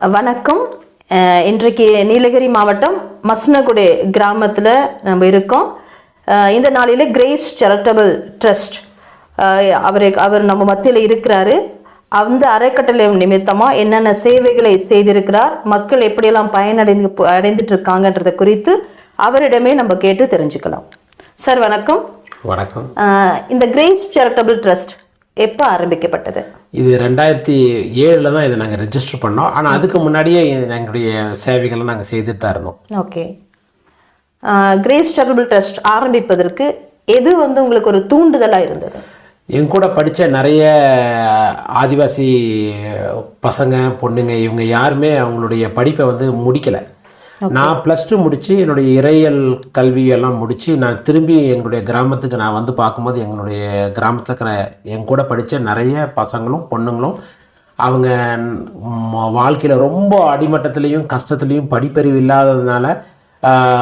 வணக்கம். இன்றைக்கு நீலகிரி மாவட்டம் மசனகுடி கிராமத்தில் நம்ம இருக்கோம். இந்த நாளில் கிரேஸ் சேரிட்டபிள் ட்ரஸ்ட் அவர் அவர் நம்ம மத்தியில் இருக்கிறாரு. அந்த அறக்கட்டளை நிமித்தமாக என்னென்ன சேவைகளை செய்திருக்கிறார் மக்கள் எப்படியெல்லாம் பயனடைந்து அடைந்துட்டு இருக்காங்கன்றதை குறித்து அவரிடமே நம்ம கேட்டு தெரிஞ்சுக்கலாம். சார் வணக்கம். வணக்கம். இந்த கிரேஸ் சேரிட்டபிள் ட்ரஸ்ட் எப்போ ஆரம்பிக்கப்பட்டது? இது ரெண்டாயிரத்தி ஏழில் தான் இதை நாங்கள் ரெஜிஸ்டர் பண்ணோம். ஆனால் அதுக்கு முன்னாடியே எங்களுடைய சேவைகளை நாங்கள் செய்துட்டு தான் இருந்தோம். ஓகே. கிரேஸ் சேரிட்டபிள் ட்ரஸ்ட் ஆரம்பிப்பதற்கு எது வந்து உங்களுக்கு ஒரு தூண்டுதலாக இருந்தது? என் கூட படித்த நிறைய ஆதிவாசி பசங்க பொண்ணுங்க இவங்க யாருமே அவங்களுடைய படிப்பை வந்து முடிக்கலை. நான் ப்ளஸ் டூ முடித்து என்னுடைய இறையியல் கல்வியெல்லாம் முடித்து நான் திரும்பி எங்களுடைய கிராமத்துக்கு நான் வந்து பார்க்கும்போது எங்களுடைய கிராமத்தில் இருக்கிற என் கூட படித்த நிறைய பசங்களும் பொண்ணுங்களும் அவங்க வாழ்க்கையில் ரொம்ப அடிமட்டத்துலேயும் கஷ்டத்துலேயும் படிப்பறிவு இல்லாததுனால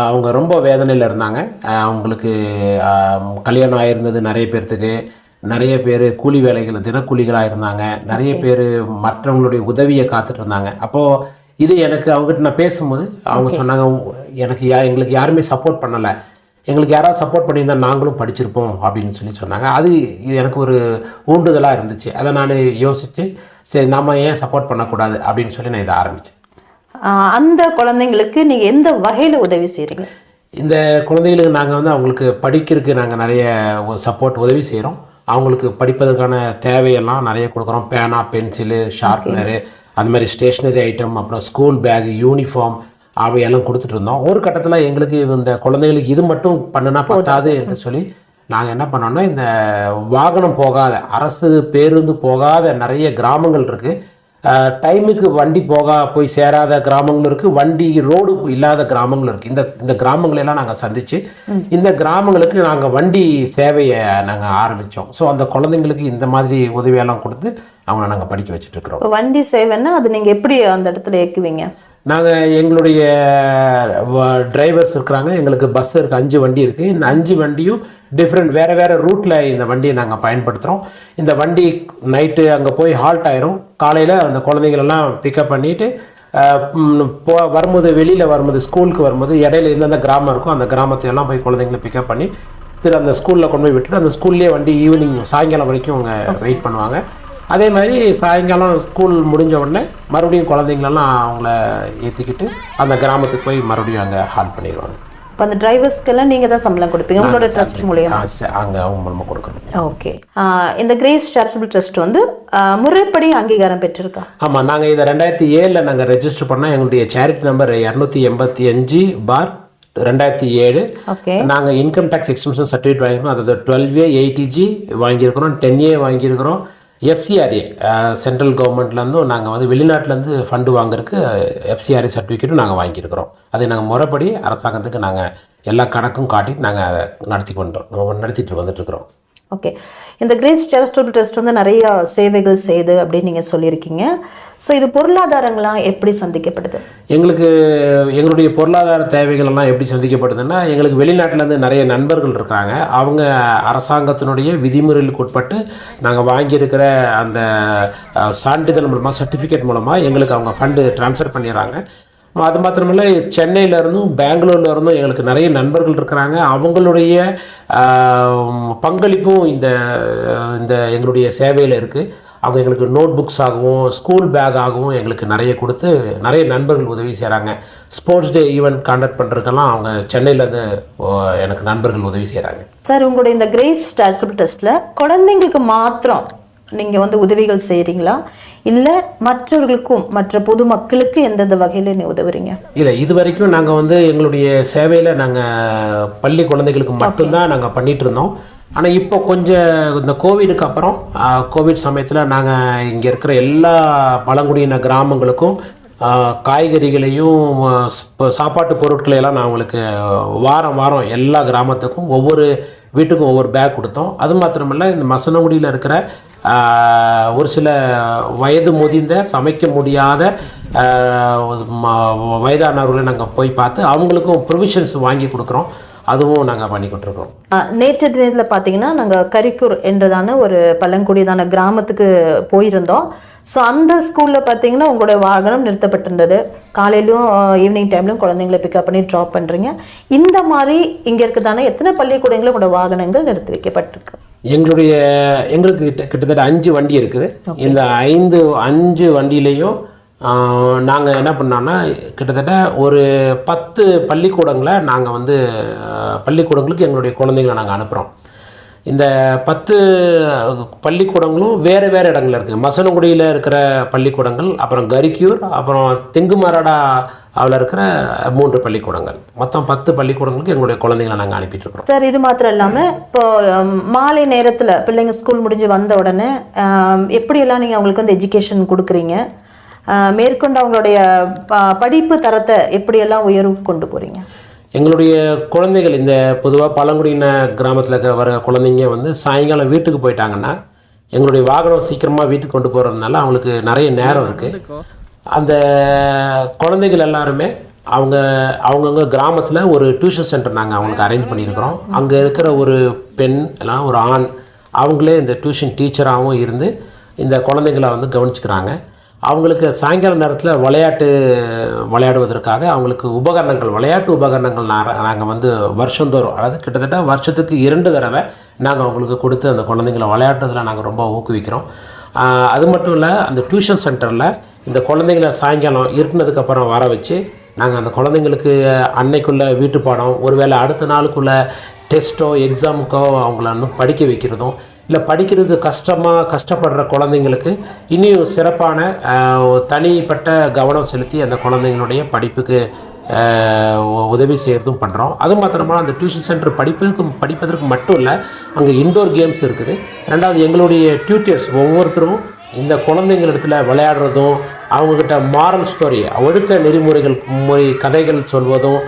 அவங்க ரொம்ப வேதனையில் இருந்தாங்க. அவங்களுக்கு கல்யாணம் ஆயிருந்தது நிறைய பேர்த்துக்கு. நிறைய பேர் கூலி வேலைகள் தினக்கூலிகளாக இருந்தாங்க. நிறைய பேர் மற்றவங்களுடைய உதவியை காத்துட்டு இருந்தாங்க. அப்போது இது எனக்கு அவங்ககிட்ட நான் பேசும்போது அவங்க சொன்னாங்க எனக்கு யா எங்களுக்கு யாருமே சப்போர்ட் பண்ணலை. எங்களுக்கு யாராவது சப்போர்ட் பண்ணியிருந்தா நாங்களும் படிச்சிருப்போம் அப்படின்னு சொல்லி சொன்னாங்க. அது இது எனக்கு ஒரு ஊண்டுதலாக இருந்துச்சு. அதை நான் யோசித்து சரி நாம ஏன் சப்போர்ட் பண்ணக்கூடாது? அப்படின்னு சொல்லி நான் இதை ஆரம்பித்தேன் அந்த குழந்தைங்களுக்கு நீங்கள் எந்த வகையில் உதவி செய்கிறீங்க இந்த குழந்தைகளுக்கு நாங்கள் வந்து அவங்களுக்கு படிக்கிறதுக்கு நாங்கள் நிறைய சப்போர்ட் உதவி செய்கிறோம் அவங்களுக்கு படிப்பதற்கான தேவையெல்லாம் நிறைய கொடுக்குறோம். பேனா பென்சிலு ஷார்ப்னரு அந்த மாதிரி ஸ்டேஷ்னரி ஐட்டம் அப்புறம் ஸ்கூல் பேக் யூனிஃபார்ம் அவையெல்லாம் கொடுத்துட்டு இருந்தோம் ஒரு கட்டத்தில் எங்களுக்கு இந்த குழந்தைகளுக்கு இது மட்டும் பண்ணுனா பத்தாது என்று சொல்லி நாங்கள் என்ன பண்ணோம்னா இந்த வாகனம் போகாத அரசு பேருந்து போகாத நிறைய கிராமங்கள் இருக்குது டைமுக்கு வண்டி போக போய் சேராத கிராமங்களும் இருக்குது வண்டி ரோடு இல்லாத கிராமங்களும் இருக்குது இந்த இந்த கிராமங்களெல்லாம் நாங்கள் சந்தித்து இந்த கிராமங்களுக்கு நாங்கள் வண்டி சேவையை நாங்கள் ஆரம்பித்தோம் ஸோ அந்த குழந்தைங்களுக்கு இந்த மாதிரி உதவியெல்லாம் கொடுத்து அவங்கள நாங்கள் படிக்க இப்போ வண்டி சேவைன்னா அது நீங்கள் எப்படி அந்த இடத்துல இயக்குவீங்க? நாங்கள் எங்களுடைய டிரைவர்ஸ் இருக்கிறாங்க. எங்களுக்கு பஸ் இருக்குது அஞ்சு வண்டி இருக்குது இந்த அஞ்சு வண்டியும் டிஃப்ரெண்ட் வேறு வேறு ரூட்டில் இந்த வண்டியை நாங்கள் பயன்படுத்துகிறோம் இந்த வண்டி நைட்டு அங்கே போய் ஹால்ட் ஆயிரும். காலையில் அந்த குழந்தைங்களெல்லாம் பிக்கப் பண்ணிவிட்டு போ வரும்போது வெளியில் வரும்போது ஸ்கூலுக்கு வரும்போது இடையில எந்தெந்த கிராமம் இருக்கோ அந்த கிராமத்திலலாம் போய் குழந்தைங்களை பிக்கப் பண்ணி திரு அந்த ஸ்கூலில் கொண்டு போய் விட்டுட்டு அந்த ஸ்கூல்லேயே வண்டி ஈவினிங் சாயங்காலம் வரைக்கும் அவங்க வெயிட் பண்ணுவாங்க. அதே மாதிரி சாயங்காலம் ஸ்கூல் முடிஞ்ச உடனே மறுபடியும் குழந்தைங்களெல்லாம் அவங்கள ஏற்றிக்கிட்டு அந்த கிராமத்துக்கு போய் மறுபடியும் அங்கே ஹால் பண்ணிடுவாங்க. இப்போ அந்த டிரைவர்ஸ்க்கெல்லாம் நீங்கள் தான் சம்பளம் கொடுப்பீங்க. உங்களோட ட்ரஸ்ட் மூலியமா? அங்கே அவங்க மூலமாக கொடுக்குறோம் ஓகே இந்த கிரேஸ் சேரிட்டபிள் ட்ரஸ்ட் வந்து முறைப்படி அங்கீகாரம் பெற்றிருக்கா? ஆமாம் நாங்கள் இதை ரெண்டாயிரத்தி ஏழில் நாங்கள் ரெஜிஸ்டர் பண்ணால் எங்களுடைய சேரிட்டி நம்பர் இரநூத்தி எண்பத்தி அஞ்சு பார் ரெண்டாயிரத்தி ஏழு. ஓகே நாங்கள் இன்கம் டேக்ஸ் எக்ஸ்டென்ஷன் சர்டிஃபிகேட் வாங்கியிருக்கோம். அதாவது டுவெல் ஏ எயிட்டி ஜி வாங்கியிருக்கிறோம் டென் ஏ வாங்கியிருக்கிறோம். எஃப்சிஆர்ஏ சென்ட்ரல் கவர்மெண்ட்லேருந்தும் நாங்கள் வந்து வெளிநாட்டிலேருந்து ஃபண்டு வாங்குறதுக்கு எஃப்சிஆர்ஏ சர்டிஃபிகேட்டும் நாங்கள் வாங்கியிருக்கிறோம். அதை நாங்கள் முறைப்படி அரசாங்கத்துக்கு நாங்கள் எல்லா கணக்கும் காட்டி நாங்கள் நடத்தி கொண்டோம் நடத்திட்டு வந்துட்டுருக்குறோம் ஓகே இந்த கிரேஸ் சேரிட்டபிள் ட்ரஸ்ட் வந்து நிறைய சேவைகள் செய்யுது அப்படின்னு நீங்கள் சொல்லியிருக்கீங்க. ஸோ இது பொருளாதாரங்களாம் எப்படி சந்திக்கப்படுது? எங்களுக்கு எங்களுடைய பொருளாதார தேவைகள் எல்லாம் எப்படி சந்திக்கப்படுதுன்னா எங்களுக்கு வெளிநாட்டிலேருந்து நிறைய நண்பர்கள் இருக்காங்க. அவங்க அரசாங்கத்தினுடைய விதிமுறைகளுக்கு உட்பட்டு நாங்கள் வாங்கியிருக்கிற அந்த சான்றிதழ் மூலமாக சர்டிஃபிகேட் மூலமாக எங்களுக்கு அவங்க ஃபண்டு ட்ரான்ஸ்ஃபர் பண்ணிடுறாங்க. அது மாத்திரமில்ல சென்னையில இருந்தும் பெங்களூர்ல இருந்தும் எங்களுக்கு நிறைய நண்பர்கள் இருக்கிறாங்க. அவங்களுடைய பங்களிப்பும் இந்த இந்த எங்களுடைய சேவையில் இருக்குது அவங்க எங்களுக்கு நோட் புக்ஸ் ஆகவும் ஸ்கூல் பேக் ஆகவும் எங்களுக்கு நிறைய கொடுத்து நிறைய நண்பர்கள் உதவி செய்கிறாங்க ஸ்போர்ட்ஸ் டே ஈவெண்ட் காண்டக்ட் பண்ணுறதுக்கெல்லாம் அவங்க சென்னையிலேருந்து எனக்கு நண்பர்கள் உதவி செய்கிறாங்க சார் உங்களுடைய இந்த கிரேஸ் சேரிட்டபிள் டெஸ்ட்டில் குழந்தைங்களுக்கு மாத்திரம் நீங்கள் வந்து உதவிகள் செய்கிறீங்களா இல்லை மற்றவர்களுக்கும் மற்ற பொதுமக்களுக்கு எந்தெந்த வகையில் நீ உதவுறீங்க? இல்லை இது வரைக்கும் நாங்கள் வந்து எங்களுடைய சேவையில் நாங்கள் பள்ளி குழந்தைகளுக்கு மட்டும்தான் நாங்கள் பண்ணிட்டு இருந்தோம். ஆனால் இப்போ கொஞ்சம் இந்த கோவிடுக்கு அப்புறம் கோவிட் சமயத்தில் நாங்கள் இங்கே இருக்கிற எல்லா பழங்குடியின கிராமங்களுக்கும் காய்கறிகளையும் ஸ்ப- சாப்பாட்டு பொருட்களை எல்லாம் நான் அவங்களுக்கு வாரம் வாரம் எல்லா கிராமத்துக்கும் ஒவ்வொரு வீட்டுக்கும் ஒவ்வொரு பேக் கொடுத்தோம். அது மாத்திரமல்ல இந்த மசனகுடியில் இருக்கிற ஒரு சில வயது முதிர்ந்த சமைக்க முடியாத ம- வயதானவர்களை நாங்கள் போய் பார்த்து அவங்களுக்கும் ப்ரொவிஷன்ஸ் வாங்கி கொடுக்குறோம். அதுவும் நாங்கள் பண்ணி கொடுத்துருக்கோம். நேற்று தினத்தில் பார்த்தீங்கன்னா நாங்கள் கரிக்கூர் என்றதான ஒரு பழங்குடியதான கிராமத்துக்கு போயிருந்தோம். ஸோ அந்த ஸ்கூலில் பார்த்தீங்கன்னா உங்களோட வாகனம் நிறுத்தப்பட்டிருந்தது. காலையிலும் ஈவினிங் டைம்லையும் குழந்தைங்களை பிக்கப் பண்ணி ட்ராப் பண்ணுறீங்க இந்த மாதிரி இங்கே இருக்குதானே எத்தனை பள்ளிக்கூடங்களும் உங்களோட வாகனங்கள் நிறுத்தி வைக்கப்பட்டிருக்கு? எங்களுடைய எங்களுக்கு கிட்ட கிட்டத்தட்ட அஞ்சு வண்டி இருக்குது. இந்த ஐந்து அஞ்சு வண்டியிலையும் நாங்கள் என்ன பண்ணோம்னா கிட்டத்தட்ட ஒரு பத்து பள்ளிக்கூடங்களை நாங்கள் வந்து பள்ளிக்கூடங்களுக்கு எங்களுடைய குழந்தைங்களை நாங்கள் அனுப்புகிறோம் இந்த பத்து பள்ளிக்கூடங்களும் வேறு வேறு இடங்கள்ல இருக்குது மசனகுடியில் இருக்கிற பள்ளிக்கூடங்கள் அப்புறம் கரிக்யூர் அப்புறம் தெங்குமரடா அவள இருக்கிற மூன்று பள்ளிக்கூடங்கள். மொத்தம் பத்து பள்ளிக்கூடங்களுக்கு எங்களுடைய குழந்தைங்களை நாங்கள் அனுப்பிட்டு இருக்கிறோம் சார் இது மாத்திரம் இல்லாமல் இப்போ மாலை நேரத்தில் பிள்ளைங்க ஸ்கூல் முடிஞ்சு வந்த உடனே எப்படியெல்லாம் நீங்கள் அவங்களுக்கு வந்து எஜுகேஷன் கொடுக்குறீங்க? மேற்கொண்டு அவங்களுடைய படிப்பு தரத்தை எப்படியெல்லாம் உயர்வு கொண்டு போகிறீங்க எங்களுடைய குழந்தைகள் இந்த பொதுவாக பழங்குடியின கிராமத்தில் இருக்கிற வர குழந்தைங்க வந்து சாயங்காலம் வீட்டுக்கு போயிட்டாங்கன்னா எங்களுடைய வாகனம் சீக்கிரமாக வீட்டுக்கு கொண்டு போகிறதுனால அவங்களுக்கு நிறைய நேரம் இருக்குது அந்த குழந்தைகள் எல்லாருமே அவங்க அவங்கவுங்க கிராமத்தில் ஒரு டியூஷன் சென்டர் நாங்கள் அவங்களுக்கு அரேஞ்ச் பண்ணியிருக்கிறோம். அங்கே இருக்கிற ஒரு பெண் எல்லாம் ஒரு ஆண் அவங்களே இந்த டியூஷன் டீச்சராகவும் இருந்து இந்த குழந்தைங்களை வந்து கவனிச்சுக்கிறாங்க. அவங்களுக்கு சாயங்கால நேரத்தில் விளையாட்டு விளையாடுவதற்காக அவங்களுக்கு உபகரணங்கள் விளையாட்டு உபகரணங்கள் நாங்கள் வந்து வருஷந்தோறும் அதாவது கிட்டத்தட்ட வருஷத்துக்கு இரண்டு தடவை நாங்கள் அவங்களுக்கு கொடுத்து அந்த குழந்தைங்களை விளையாட்டுறதுல நாங்கள் ரொம்ப ஊக்குவிக்கிறோம். அது மட்டும் இல்லை அந்த டியூஷன் சென்டரில் இந்த குழந்தைங்களை சாயங்காலம் இருட்டினதுக்கப்புறம் வர வச்சு நாங்கள் அந்த குழந்தைங்களுக்கு அன்னைக்குள்ளே வீட்டு பாடம் ஒருவேளை அடுத்த நாளுக்குள்ளே டெஸ்ட்டோ எக்ஸாமுக்கோ அவங்கள வந்து படிக்க வைக்கிறதும் இல்லை படிக்கிறது கஷ்டமாக கஷ்டப்படுற குழந்தைங்களுக்கு இனியும் சிறப்பான ஒரு தனிப்பட்ட கவனம் செலுத்தி அந்த குழந்தைங்களுடைய படிப்புக்கு உதவி செய்கிறதும் பண்ணுறோம் அது மாத்திரமா அந்த டியூஷன் சென்டர் படிப்புக்கு படிப்பதற்கு மட்டும் இல்லை அங்கே இன்டோர் கேம்ஸ் இருக்குது. ரெண்டாவது எங்களுடைய டியூட்டர்ஸ் ஒவ்வொருத்தரும் இந்த குழந்தைங்களிடத்துல விளையாடுறதும் அவங்கக்கிட்ட மாரல் ஸ்டோரி ஒழுக்க நெறிமுறைகள் முறை கதைகள் சொல்வதும்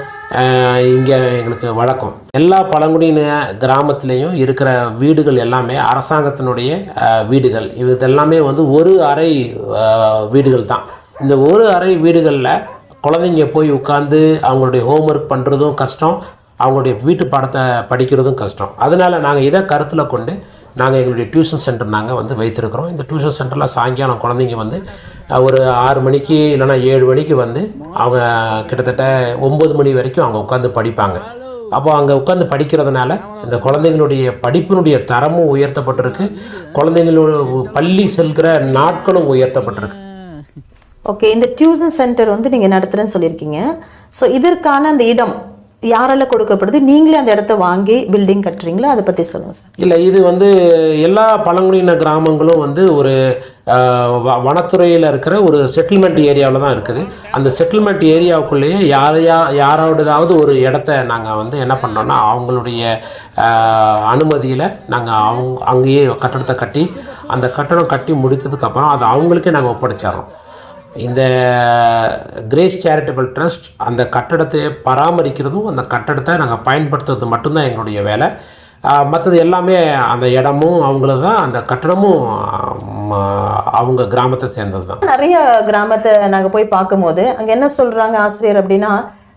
இங்கே எங்களுக்கு வழக்கம். எல்லா பழங்குடியின கிராமத்துலேயும் இருக்கிற வீடுகள் எல்லாமே அரசாங்கத்தினுடைய வீடுகள். இது எல்லாமே வந்து ஒரு அறை வீடுகள் தான். இந்த ஒரு அறை வீடுகளில் குழந்தைங்க போய் உட்காந்து அவங்களுடைய ஹோம்ஒர்க் பண்ணுறதும் கஷ்டம் அவங்களுடைய வீட்டு பாடத்தை படிக்கிறதும் கஷ்டம். அதனால் நாங்கள் இதை கருத்தில் கொண்டு நாங்கள் எங்களுடைய டியூஷன் சென்டர் நாங்கள் வந்து வைத்திருக்கிறோம். இந்த டியூஷன் சென்டரில் சாயங்காலம் குழந்தைங்க வந்து ஒரு ஆறு மணிக்கு இல்லைன்னா ஏழு மணிக்கு வந்து அவங்க கிட்டத்தட்ட ஒம்பது மணி வரைக்கும் அவங்க உட்காந்து படிப்பாங்க. அப்போ அங்கே உட்காந்து படிக்கிறதுனால இந்த குழந்தைங்களுடைய படிப்பினுடைய தரமும் உயர்த்தப்பட்டிருக்கு. குழந்தைங்களோட பள்ளி செல்கிற நாட்களும் உயர்த்தப்பட்டிருக்கு. ஓகே இந்த டியூஷன் சென்டர் வந்து நீங்கள் நடத்துகிறேன்னு சொல்லியிருக்கீங்க. ஸோ இதற்கான அந்த இடம் யாரால கொடுக்கப்படுது? நீங்களே அந்த இடத்த வாங்கி பில்டிங் கட்டுறீங்களோ? அதை பற்றி சொல்லுங்கள் சார். இல்லை இது வந்து எல்லா பழங்குடியின கிராமங்களும் வந்து ஒரு வனத்துறையில் இருக்கிற ஒரு செட்டில்மெண்ட் ஏரியாவில் தான் இருக்குது. அந்த செட்டில்மெண்ட் ஏரியாவுக்குள்ளேயே யாரையா யாரோடதாவது ஒரு இடத்த நாங்கள் வந்து என்ன பண்ணுறோன்னா அவங்களுடைய அனுமதியில் நாங்கள் அவங்க அங்கேயே கட்டடத்தை கட்டி அந்த கட்டடம் கட்டி முடித்ததுக்கப்புறம் அதை அவங்களுக்கே நாங்கள் ஒப்படைச்சிடுறோம். இந்த கிரேஸ் சேரிட்டபிள் ட்ரஸ்ட் அந்த கட்டடத்தை பராமரிக்கிறதும் அந்த கட்டடத்தை நாங்கள் பயன்படுத்துறது மட்டும்தான் எங்களுடைய வேலை. மற்றது எல்லாமே அந்த இடமும் அவங்களது தான் அந்த கட்டடமும் அவங்க கிராமத்தை சேர்ந்தது தான் நிறைய கிராமத்தை நாங்கள் போய் பார்க்கும்போது அங்கே என்ன சொல்கிறாங்க ஆசிரியர் அப்படின்னா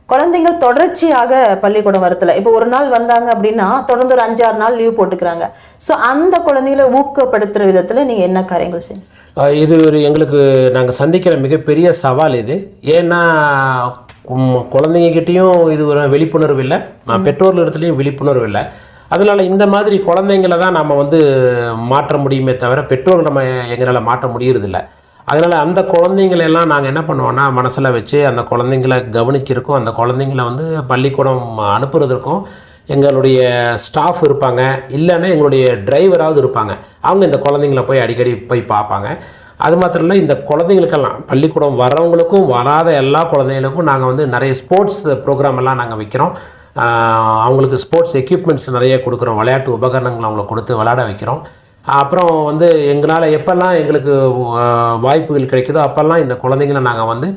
குழந்தைங்கள் தொடர்ச்சியாக பள்ளிக்கூடம் வரத்துல. இப்போ ஒரு நாள் வந்தாங்க அப்படின்னா தொடர்ந்து ஒரு அஞ்சாறு நாள் லீவ் போட்டுக்கிறாங்க. ஸோ அந்த குழந்தைங்களை ஊக்கப்படுத்துகிற விதத்தில் நீங்கள் என்ன காரியங்கள் செய்யணும்? இது ஒரு எங்களுக்கு நாங்கள் சந்திக்கிற மிகப்பெரிய சவால் இது. ஏன்னா குழந்தைங்ககிட்டயும் இது ஒரு விழிப்புணர்வு இல்லை. பெற்றோர்கள் இடத்துலையும் விழிப்புணர்வு இல்லை. அதனால் இந்த மாதிரி குழந்தைங்கள தான் நம்ம வந்து மாற்ற முடியுமே தவிர பெற்றோர்கள் நம்ம எங்களால் மாற்ற முடியறதில்ல. அதனால் அந்த குழந்தைங்களை எல்லாம் நாங்கள் என்ன பண்ணுவோம்னா மனசில் வச்சு அந்த குழந்தைங்கள கவனிக்கிறதுக்கும் அந்த குழந்தைங்கள வந்து பள்ளிக்கூடம் அனுப்புறதற்கும் எங்களுடைய ஸ்டாஃப் இருப்பாங்க இல்லைன்னா எங்களுடைய டிரைவராவது இருப்பாங்க. அவங்க இந்த குழந்தைங்கள போய் அடிக்கடி போய் பார்ப்பாங்க. அது மாத்திரம் இல்லை இந்த குழந்தைங்களுக்கெல்லாம் பள்ளிக்கூடம் வரவங்களுக்கும் வராத எல்லா குழந்தைங்களுக்கும் நாங்கள் வந்து நிறைய ஸ்போர்ட்ஸ் ப்ரோக்ராம் எல்லாம் நாங்கள் வைக்கிறோம். அவங்களுக்கு ஸ்போர்ட்ஸ் எக்யூப்மெண்ட்ஸ் நிறைய கொடுக்குறோம். விளையாட்டு உபகரணங்கள் அவங்களுக்கு கொடுத்து விளையாட வைக்கிறோம். அப்புறம் வந்து எங்களால் எப்போல்லாம் எங்களுக்கு வாய்ப்புகள் கிடைக்குதோ அப்போல்லாம் இந்த குழந்தைங்கள நாங்கள் வந்து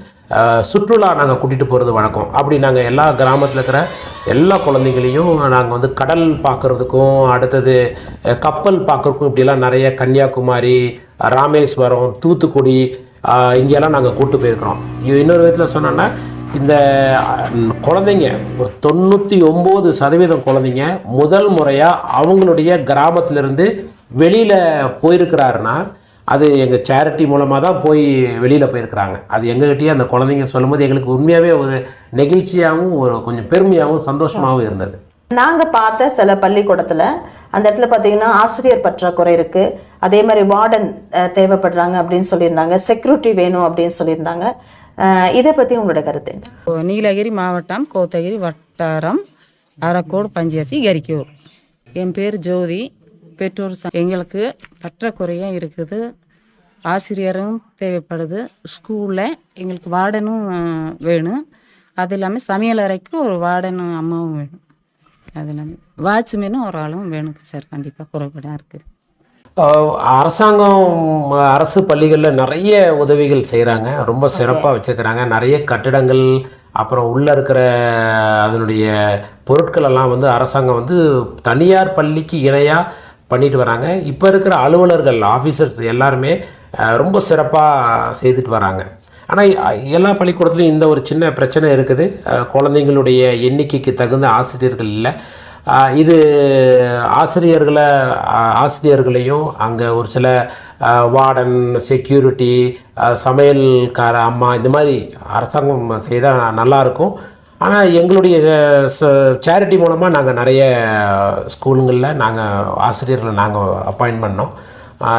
சுற்றுலா நாங்கள் கூட்டிகிட்டு போகிறது வழக்கம். அப்படி நாங்கள் எல்லா கிராமத்தில் இருக்கிற எல்லா குழந்தைங்களையும் நாங்கள் வந்து கடல் பார்க்குறதுக்கும் அடுத்தது கப்பல் பார்க்குறதுக்கும் இப்படிலாம் நிறைய கன்னியாகுமரி ராமேஸ்வரம் தூத்துக்குடி இங்கெல்லாம் நாங்கள் கூட்டு போயிருக்கிறோம். இன்னொரு விதத்தில் சொன்னோன்னா இந்த குழந்தைங்க ஒரு தொண்ணூற்றி ஒம்பது சதவீதம் குழந்தைங்க முதல் முறையாக அவங்களுடைய கிராமத்திலிருந்து வெளியில் போயிருக்கிறாருன்னா அது எங்கள் சேரிட்டி மூலமாக தான் போய் வெளியில் போயிருக்கிறாங்க. அது எங்ககிட்டயே அந்த குழந்தைங்க சொல்லும்போது எங்களுக்கு உண்மையாகவே ஒரு நெகிழ்ச்சியாகவும் ஒரு கொஞ்சம் பெருமையாகவும் சந்தோஷமாகவும் இருந்தது. நாங்க பார்த்த சில பள்ளிக்கூடத்துல அந்த இடத்துல பார்த்தீங்கன்னா ஆசிரியர் பற்றாக்குறை இருக்கு. அதே மாதிரி வார்டன் தேவைப்படுறாங்க அப்படின்னு சொல்லியிருந்தாங்க. செக்யூரிட்டி வேணும் அப்படின்னு சொல்லியிருந்தாங்க. இதை பத்தி உங்களோட கருத்து நீலகிரி மாவட்டம் கோத்தகிரி வட்டாரம் அரக்கோடு பஞ்சாயத்து கரிக்கூர் என் பேர் ஜோதி. பெற்றோர் எங்களுக்கு பற்றாக்குறையாக இருக்குது. ஆசிரியரும் தேவைப்படுது. ஸ்கூலில் எங்களுக்கு வார்டனும் வேணும். அது இல்லாமல் சமையல் அறைக்கு ஒரு வார்டனும் அம்மாவும் வேணும். அது இல்லாமல் வாட்ச்மேனும் ஒரு ஆளும் வேணும் சார். கண்டிப்பாக குறைபாடாக இருக்குது. அரசாங்கம் அரசு பள்ளிகளில் நிறைய உதவிகள் செய்கிறாங்க ரொம்ப சிறப்பாக வச்சுருக்கிறாங்க. நிறைய கட்டிடங்கள் அப்புறம் உள்ளே இருக்கிற அதனுடைய பொருட்கள் எல்லாம் வந்து அரசாங்கம் வந்து தனியார் பள்ளிக்கு இணையாக பண்ணிட்டு வராங்க. இப்போ இருக்கிற அலுவலர்கள் ஆஃபீஸர்ஸ் எல்லாருமே ரொம்ப சிறப்பாக செய்துட்டு வராங்க. ஆனால் எல்லா பள்ளிக்கூடத்துலையும் இந்த ஒரு சின்ன பிரச்சனை இருக்குது. குழந்தைங்களுடைய எண்ணிக்கைக்கு தகுந்த ஆசிரியர்கள் இல்லை. இது ஆசிரியர்களை ஆசிரியர்களையும் அங்கே ஒரு சில வார்டன் செக்யூரிட்டி சமையல்கார அம்மா இந்த மாதிரி அரசாங்கம் செய்தால் நல்லாயிருக்கும் ஆனால் எங்களுடைய சேரிட்டி மூலமாக நாங்கள் நிறைய ஸ்கூலுங்களில் நாங்கள் ஆசிரியர்களை நாங்கள் அப்பாயின்ட் பண்ணோம்.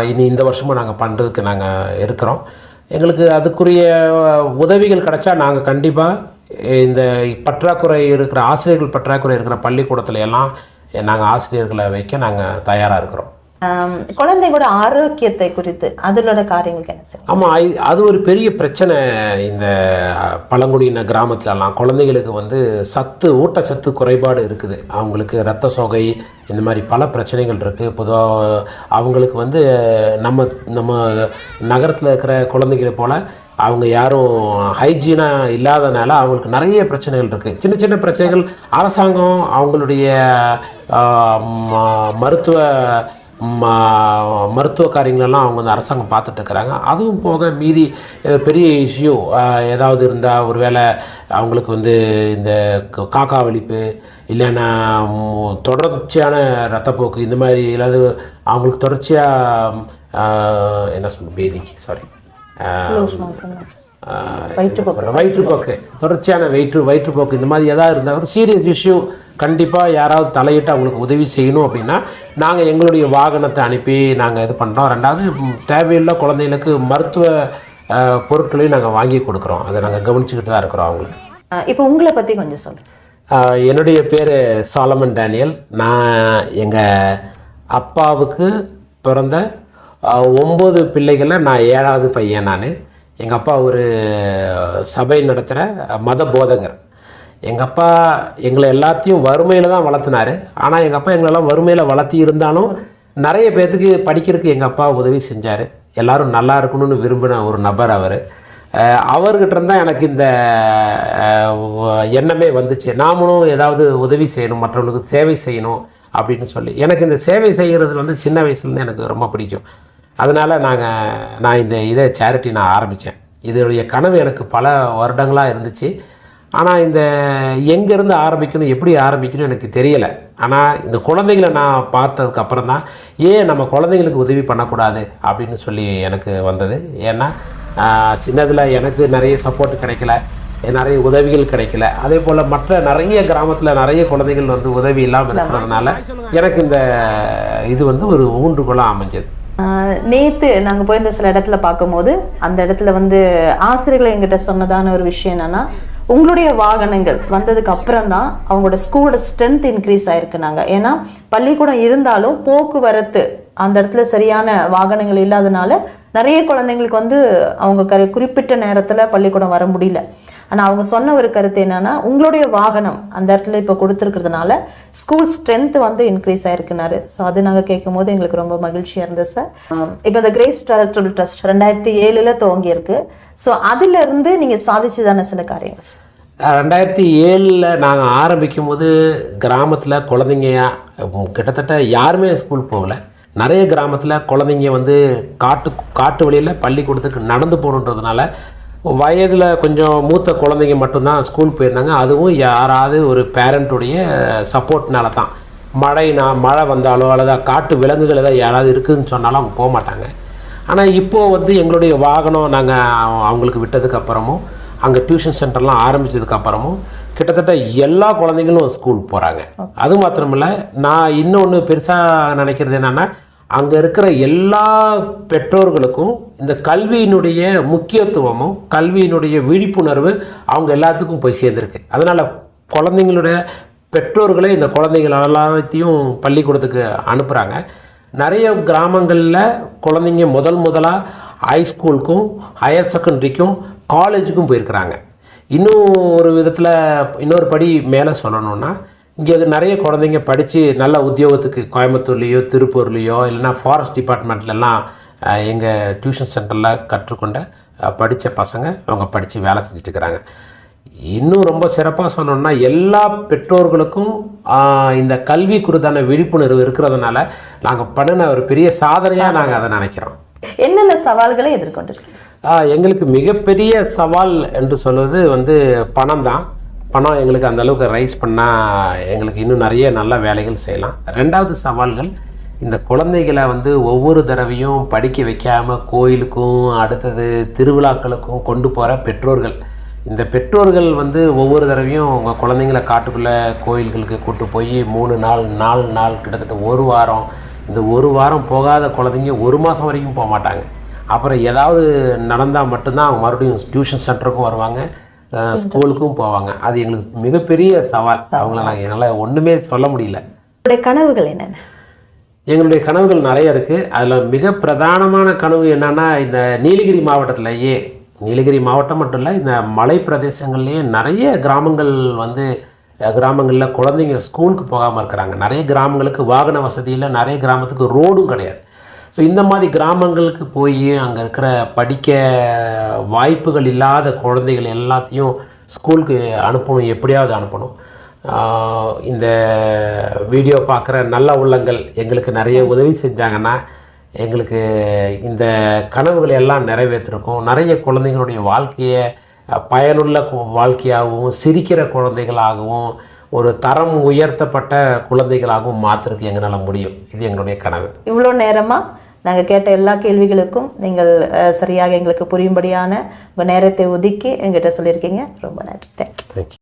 இனி இந்த வருஷமும் நாங்கள் பண்ணுறதுக்கு நாங்கள் இருக்கிறோம். எங்களுக்கு அதுக்குரிய உதவிகள் கிடச்சா நாங்கள் கண்டிப்பாக இந்த பற்றாக்குறை இருக்கிற ஆசிரியர்கள் பற்றாக்குறை இருக்கிற பள்ளிக்கூடத்துல எல்லாம் நாங்கள் ஆசிரியர்களை வைக்க நாங்கள் தயாராக இருக்கிறோம். குழந்தைகளோட ஆரோக்கியத்தை குறித்து அதோட காரியங்களுக்கு என்ன சார் ஆமாம் அது ஒரு பெரிய பிரச்சனை இந்த பழங்குடியின கிராமத்துலலாம். குழந்தைகளுக்கு வந்து சத்து ஊட்டச்சத்து குறைபாடு இருக்குது. அவங்களுக்கு இரத்த சோகை இந்த மாதிரி பல பிரச்சனைகள் இருக்குது பொதுவாக அவங்களுக்கு வந்து நம்ம நம்ம நகரத்தில் இருக்கிற குழந்தைகளை போல் அவங்க யாரும் ஹைஜீனாக இல்லாதனால அவங்களுக்கு நிறைய பிரச்சனைகள் இருக்குது சின்ன சின்ன பிரச்சனைகள் அரசாங்கம் அவங்களுடைய ம- மருத்துவ மருத்துவ காரியங்களெல்லாம் அவங்க வந்து அரசாங்கம் பார்த்துட்டு இருக்கிறாங்க. அதுவும் போக மீதி பெரிய இஷ்யூ ஏதாவது இருந்தால் ஒரு வேளை அவங்களுக்கு வந்து இந்த காக்கா வலிப்பு இல்லைன்னா தொடர்ச்சியான ரத்தப்போக்கு இந்த மாதிரி ஏதாவது அவங்களுக்கு தொடர்ச்சியாக என்ன சொல்லணும் பேதிக்கு சாரி வயிற்றுப்போக்கு. வயிற்றுப்போக்கு. தொடர்ச்சியான வயிற்று வயிற்றுப்போக்கு. இந்த மாதிரி ஏதாவது இருந்தால் ஒரு சீரியஸ் இஷ்யூ கண்டிப்பாக யாராவது தலையிட்டு அவங்களுக்கு உதவி செய்யணும் அப்படின்னா நாங்கள் எங்களுடைய வாகனத்தை அனுப்பி நாங்கள் இது பண்ணுறோம் ரெண்டாவது ம், தேவையுள்ள குழந்தைகளுக்கு மருத்துவ பொருட்களையும் நாங்கள் வாங்கி கொடுக்குறோம். அதை நாங்கள் கவனிச்சுக்கிட்டு தான் இருக்கிறோம் அவங்களுக்கு. இப்போ உங்களை பத்தி கொஞ்சம் சொல்லுங்க ஆஹ் என்னுடைய பேர் சாலமன் டேனியல். நான் எங்கள் அப்பாவுக்கு பிறந்த ஒம்பது பிள்ளைகளில் நான் ஏழாவது பையன் நான். எங்கள் அப்பா ஒரு சபை நடத்துகிற மத போதகர். எங்கள் அப்பா எங்களை எல்லாத்தையும் வறுமையில் தான் வளர்த்துனாரு. ஆனால் எங்கள் அப்பா எங்களெல்லாம் வறுமையில் வளர்த்தி இருந்தாலும் நிறைய பேர்த்துக்கு படிக்கிறதுக்கு எங்கள் அப்பா உதவி செஞ்சார். எல்லோரும் நல்லா இருக்கணும்னு விரும்பின ஒரு நபர் அவர். அவர்கிட்ட இருந்தால் எனக்கு இந்த எண்ணமே வந்துச்சு. நாமளும் ஏதாவது உதவி செய்யணும் மற்றவங்களுக்கு சேவை செய்யணும் அப்படின்னு சொல்லி. எனக்கு இந்த சேவை செய்கிறது வந்து சின்ன வயசுலேருந்து எனக்கு ரொம்ப பிடிக்கும். அதனால் நாங்கள் நான் இந்த இதை சேரிட்டி நான் ஆரம்பித்தேன் இதனுடைய கனவு எனக்கு பல வருடங்களாக இருந்துச்சு. ஆனால் இந்த எங்கேருந்து ஆரம்பிக்கணும் எப்படி ஆரம்பிக்கணும் எனக்கு தெரியலை. ஆனால் இந்த குழந்தைகளை நான் பார்த்ததுக்கு அப்புறம் தான் ஏன் நம்ம குழந்தைங்களுக்கு உதவி பண்ணக்கூடாது அப்படின்னு சொல்லி எனக்கு வந்தது. ஏன்னா சின்னதில் எனக்கு நிறைய சப்போர்ட் கிடைக்கல நிறைய உதவிகள் கிடைக்கல. அதே போல் மற்ற நிறைய கிராமத்தில் நிறைய குழந்தைகள் வந்து உதவி இல்லாமல் இருக்கிறதுனால எனக்கு இந்த இது வந்து ஒரு ஊன்றுகோலாக அமைஞ்சது. நேற்று நாங்கள் போயிருந்த சில இடத்துல பார்க்கும்போது அந்த இடத்துல வந்து ஆசிரியர்கள் எங்கிட்ட சொன்னதான ஒரு விஷயம் என்னென்னா உங்களுடைய வாகனங்கள் வந்ததுக்கு அப்புறம் தான் அவங்களோட ஸ்கூலோட ஸ்ட்ரென்த் இன்க்ரீஸ் ஆயிருக்கு ஏன்னா பள்ளிக்கூடம் இருந்தாலும் போக்குவரத்து அந்த இடத்துல சரியான வாகனங்கள் இல்லாதனால நிறைய குழந்தைங்களுக்கு வந்து அவங்க க குறிப்பிட்ட நேரத்தில் பள்ளிக்கூடம் வர முடியல. ஆனால் அவங்க சொன்ன ஒரு கருத்து என்னென்னா உங்களுடைய வாகனம் அந்த இடத்துல இப்போ கொடுத்துருக்கிறதுனால ஸ்கூல் ஸ்ட்ரென்த் வந்து இன்க்ரீஸ் ஆயிருக்குனாரு. ஸோ அது நாங்கள் கேட்கும் போது எங்களுக்கு ரொம்ப மகிழ்ச்சியாக இருந்தது சார் இப்போ இந்த கிரேஸ் டேரக்டபிள் ட்ரஸ்ட் ரெண்டாயிரத்தி ஏழில் துவங்கியிருக்கு. ஸோ அதிலிருந்து நீங்கள் சாதிச்சதான சில காரியங்கள் ரெண்டாயிரத்தி ஏழில் நாங்கள் ஆரம்பிக்கும் போது கிராமத்தில் குழந்தைங்க கிட்டத்தட்ட யாருமே ஸ்கூல் போகல. நிறைய கிராமத்தில் குழந்தைங்க வந்து காட்டு காட்டு வழியில் பள்ளிக்கூடத்துக்கு நடந்து போகணுன்றதுனால வயதில் கொஞ்சம் மூத்த குழந்தைங்க மட்டும்தான் ஸ்கூல் போயிருந்தாங்க. அதுவும் யாராவது ஒரு பேரண்ட்டுடைய சப்போர்ட்னால தான். மழைனா மழை வந்தாலோ அல்லது காட்டு விலங்குகள் ஏதாவது யாராவது இருக்குதுன்னு சொன்னாலும் அவங்க போக மாட்டாங்க. ஆனால் இப்போது வந்து எங்களுடைய வாகனம் நாங்கள் அவங்களுக்கு விட்டதுக்கு அப்புறமும் அங்கே டியூஷன் சென்டர்லாம் ஆரம்பிச்சதுக்கு அப்புறமும் கிட்டத்தட்ட எல்லா குழந்தைங்களும் ஸ்கூல் போகிறாங்க அது மாத்திரமில்ல நான் இன்னொன்று பெருசாக நினைக்கிறது என்னென்னா அங்கே இருக்கிற எல்லா பெற்றோர்களுக்கும் இந்த கல்வியினுடைய முக்கியத்துவமும் கல்வியினுடைய விழிப்புணர்வு அவங்க எல்லாத்துக்கும் போய் சேர்ந்துருக்கு. அதனால் குழந்தைங்களோட பெற்றோர்களே இந்த குழந்தைகள் எல்லாத்தையும் பள்ளிக்கூடத்துக்கு அனுப்புகிறாங்க நிறைய கிராமங்களில் குழந்தைங்க முதல் முதலாக ஹை ஸ்கூலுக்கும் ஹையர் செகண்டரிக்கும் காலேஜுக்கும் போயிருக்கிறாங்க. இன்னும் ஒரு விதத்தில் இன்னொரு படி மேலே சொல்லணுன்னா இங்கே நிறைய குழந்தைங்க படித்து நல்ல உத்தியோகத்துக்கு கோயம்புத்தூர்லேயோ திருப்பூர்லேயோ இல்லைன்னா ஃபாரஸ்ட் டிபார்ட்மெண்ட்லலாம் எங்கள் டியூஷன் சென்டரில் கற்றுக்கொண்ட படித்த பசங்க அவங்க படித்து வேலை செஞ்சுட்டு இருக்கிறாங்க இன்னும் ரொம்ப சிறப்பாக சொல்லணும்னா எல்லா பெற்றோர்களுக்கும் இந்த கல்வி குறித்தான விழிப்புணர்வு இருக்கிறதுனால நாங்கள் பண்ணின ஒரு பெரிய சாதனையாக நாங்கள் அதை நினைக்கிறோம். என்னென்ன சவால்களை எதிர்கொண்டிருக்கீங்க? எங்களுக்கு மிகப்பெரிய சவால் என்று சொல்வது வந்து பணம் தான் பணம் எங்களுக்கு அந்த அளவுக்கு ரைஸ் பண்ணால் எங்களுக்கு இன்னும் நிறைய நல்ல வேலைகள் செய்யலாம். ரெண்டாவது சவால்கள் இந்த குழந்தைகளை வந்து ஒவ்வொரு தடவையும் படிக்க வைக்காமல் கோயிலுக்கும் அடுத்தது திருவிழாக்களுக்கும் கொண்டு போகிற பெற்றோர்கள். இந்த பெற்றோர்கள் வந்து ஒவ்வொரு தடவையும் உங்கள் குழந்தைங்கள காட்டுக்குள்ளே கோயில்களுக்கு கூட்டு போய் மூணு நாள் நாலு நாள் கிட்டத்தட்ட ஒரு வாரம் இந்த ஒரு வாரம் போகாத குழந்தைங்க ஒரு மாதம் வரைக்கும் போக மாட்டாங்க. அப்புறம் ஏதாவது நடந்தால் மட்டும்தான் அவங்க மறுபடியும் டியூஷன் சென்டருக்கும் வருவாங்க. ஸ்கூலுக்கும் போவாங்க. அது எங்களுக்கு மிகப்பெரிய சவால். அவங்கள நாங்கள் என்னால் ஒன்றுமே சொல்ல முடியல. உங்களுடைய கனவுகள் என்னென்ன? எங்களுடைய கனவுகள் நிறைய இருக்குது அதில் மிக பிரதானமான கனவு என்னென்னா இந்த நீலகிரி மாவட்டத்திலேயே நீலகிரி மாவட்டம் மட்டும் இல்லை இந்த மலை பிரதேசங்கள்லேயே நிறைய கிராமங்கள் வந்து கிராமங்களில் குழந்தைங்க ஸ்கூலுக்கு போகாமல் இருக்கிறாங்க. நிறைய கிராமங்களுக்கு வாகன வசதி இல்லை நிறைய கிராமத்துக்கு ரோடும் கிடையாது. ஸோ இந்த மாதிரி கிராமங்களுக்கு போய் அங்கே இருக்கிற படிக்க வாய்ப்புகள் இல்லாத குழந்தைகள் எல்லாத்தையும் ஸ்கூலுக்கு அனுப்பணும் எப்படியாவது அனுப்பணும். இந்த வீடியோ பார்க்குற நல்ல உள்ளங்கள் எங்களுக்கு நிறைய உதவி செஞ்சாங்கன்னா எங்களுக்கு இந்த கனவுகளை எல்லாம் நிறைவேற்றிருக்கும். நிறைய குழந்தைங்களுடைய வாழ்க்கையை பயனுள்ள வாழ்க்கையாகவும் சிரிக்கிற குழந்தைகளாகவும் ஒரு தரம் உயர்த்தப்பட்ட குழந்தைகளாகவும் மாற்றுறதுக்கு எங்களால் முடியும். இது எங்களுடைய கனவு. இவ்வளோ நேரமாக நாங்கள் கேட்ட எல்லா கேள்விகளுக்கும் நீங்கள் சரியாக எங்களுக்கு புரியும்படியான உங்கள் நேரத்தை ஒதுக்கி எங்கிட்ட சொல்லியிருக்கீங்க. ரொம்ப நன்றி. Thank you thank you